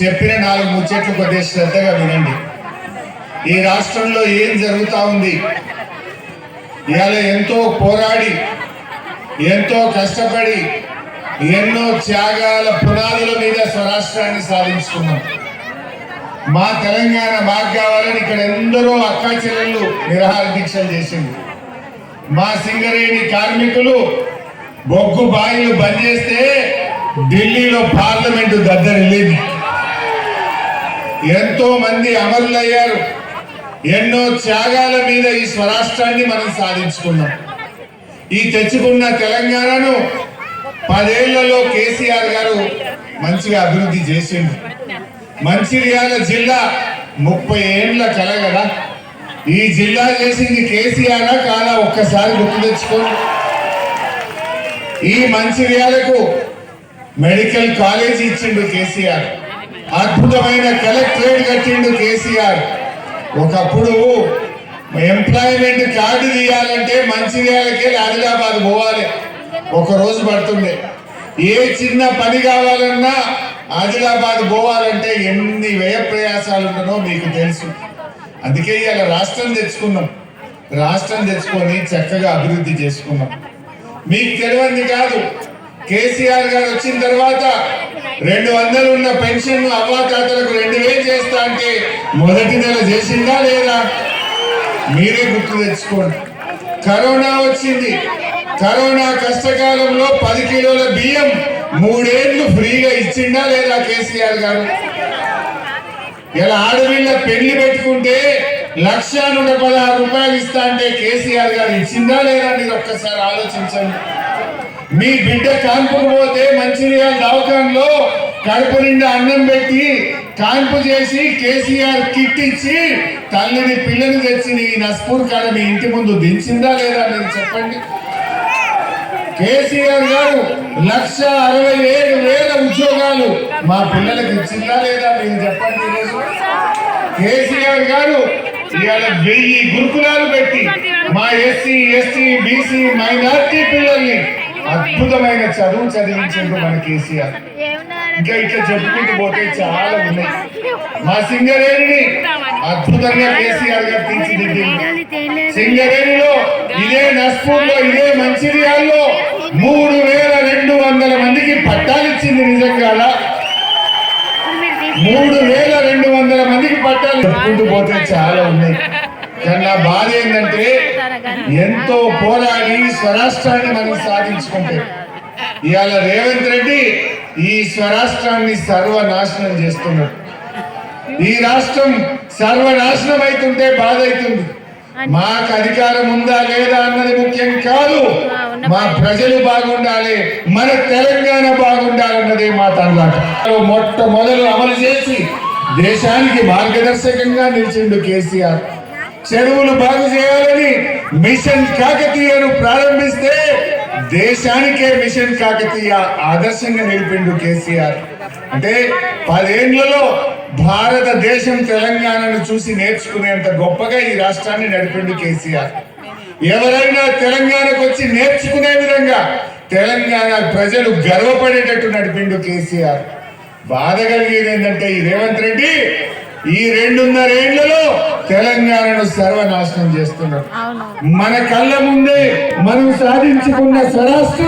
చెప్పిన నాలుగు ముచ్చట్లు కొద్దిగా శ్రద్ధగా వినండి. ఈ రాష్ట్రంలో ఏం జరుగుతూ ఉంది? ఇవాళ ఎంతో పోరాడి ఎంతో కష్టపడి ఎన్నో త్యాగాల పునాదుల మీద స్వరాష్ట్రాన్ని సాధించుకున్నాం. మా తెలంగాణ మాకు కావాలని ఇక్కడ ఎందరో అక్కా చెల్లెళ్ళు నిరాహార దీక్షలు చేసింది. మా సింగరేణి కార్మికులు బొగ్గు బాయిలు బంద్ చేస్తే ఢిల్లీలో పార్లమెంటు దద్దరిల్లింది. ఎంతో మంది అమరులయ్యారు. ఎన్నో త్యాగాల మీద ఈ స్వరాష్ట్రాన్ని మనం సాధించుకున్నాం. ఈ తెచ్చుకున్న తెలంగాణను పదేళ్ళలో కేసీఆర్ గారు మంచిగా అభివృద్ధి చేసింది మంచిర్యాల జిల్లా ముప్పై ఏండ్ల కల కదా. ఈ జిల్లా చేసింది కేసీఆర్ కాదా ఒక్కసారి గుర్తు తెచ్చుకోండి. ఈ మంచిర్యాలకు మెడికల్ కాలేజ్ ఇచ్చిండు కేసీఆర్. అద్భుతమైన కలెక్టరేట్ కట్టిండు కేసీఆర్. ఒకప్పుడు ఎంప్లాయ్మెంట్ కార్డు తీయాలంటే మంచిర్యాలకెళ్ళి ఆదిలాబాద్ పోవాలి. ఒక రోజు పడుతుండే. ఏ చిన్న పని కావాలన్నా ఆదిలాబాద్ పోవాలంటే ఎన్ని వ్యయ ప్రయాసాలు ఉన్నానో మీకు తెలుసు. అందుకే ఇవాళ రాష్ట్రం తెచ్చుకున్నాం. రాష్ట్రం తెచ్చుకొని చక్కగా అభివృద్ధి చేసుకున్నాం. మీకు తెలియంది కాదు కేసీఆర్ గారు వచ్చిన తర్వాత రెండు వందలు ఉన్న పెన్షన్ అవ్వాతాతలకు రెండు వేలు చేస్తా అంటే మొదటి నెల చేసిందా లేదా? మీరే గుర్తు తెచ్చుకోండి. కరోనా వచ్చింది. కరోనా కష్టకాలంలో పది కిలోల బియ్యం మూడేళ్ళు ఫ్రీగా ఇచ్చిందా లేదా కేసీఆర్ గారు? ఇలా ఆడపిల్ల పెళ్ళి పెట్టుకుంటే లక్ష నూట పదహారు రూపాయలు ఇస్తా అంటే కేసీఆర్ గారు ఇచ్చిందా లేదా? మీరు ఒక్కసారి ఆలోచించండి. మీ బిడ్డ కాన్పుకు పోతే మంచిర్యాల దవాఖాన్లో కడుపు నిండా అన్నం పెట్టి కాన్పు చేసి కేసీఆర్ కిట్ ఇచ్చి తల్లిని పిల్లని తెచ్చి నీ నస్పూర్ కాడ మీ ఇంటి ముందు దించిందా లేదా మీరు చెప్పండి. కేసీఆర్ గారు లక్ష అరవై ఏడు వేల ఉద్యోగాలు మా పిల్లలకు ఇచ్చిందా లేదా మీరు చెప్పండి కేసీఆర్ గారు ఇవాళ వెయ్యి గురుకులాలు పెట్టి మా ఎస్సీ ఎస్టీ బీసీ మైనార్టీ పిల్లల్ని అద్భుతమైన చదువు చదివించిండు మన కేసీఆర్. ఇంకా ఇట్లా చెప్పుకుంటూ పోతే చాలా ఉన్నాయి. మా సింగరేణిని అద్భుతంగా కేసీఆర్ గారు తీర్చిదిద్దింది సింగరేణిలో ఇదే నస్పూర్లో ఇదే మంచిర్యాల్లో మూడు వేల రెండు వందల మందికి పట్టాలు ఇచ్చింది నిజంగా మూడు వేల రెండు వందల మందికి పట్టాలు చెప్పుకుంటూ పోతే చాలా ఉన్నాయి. కానీ నా బాధ ఏంటంటే ఎంతో పోరాడి స్వరాష్ట్రాన్ని మనం సాధించుకుంటే ఇవాళ రేవంత్ రెడ్డి ఈ స్వరాష్ట్రాన్ని సర్వనాశనం చేస్తున్నాడు. ఈ రాష్ట్రం సర్వనాశనం అవుతుంటే బాధ అవుతుంది. మాకు అధికారం ఉందా లేదా అన్నది ముఖ్యం కాదు. మా ప్రజలు బాగుండాలి మన తెలంగాణ బాగుండాలన్నదే మా తనలాట మొట్టమొదలు అమలు చేసి దేశానికి మార్గదర్శకంగా నిలిచిండు కేసీఆర్. చెరువులు బాగు చేయాలని మిషన్ కాకతీయను ప్రారంభిస్తే దేశానికే మిషన్ కాకతీయ ఆదర్శంగా నిలిపిండు కేసీఆర్. అంటే పదేళ్ళలో భారతదేశం తెలంగాణను చూసి నేర్చుకునేంత గొప్పగా ఈ రాష్ట్రాన్ని నడిపిండు కేసీఆర్. ఎవరైనా తెలంగాణకు వచ్చి నేర్చుకునే విధంగా తెలంగాణ ప్రజలు గర్వపడేటట్టు నడిపిండు కేసీఆర్. బాధ కలిగేది ఏంటంటే ఈ రేవంత్ రెడ్డి ఈ రెండున్నరేళ్ళలో తెలంగాణను సర్వనాశనం చేస్తున్నాడు మన కళ్ళ ముందే మనం సాధించుకున్న స్వరాష్ట్రం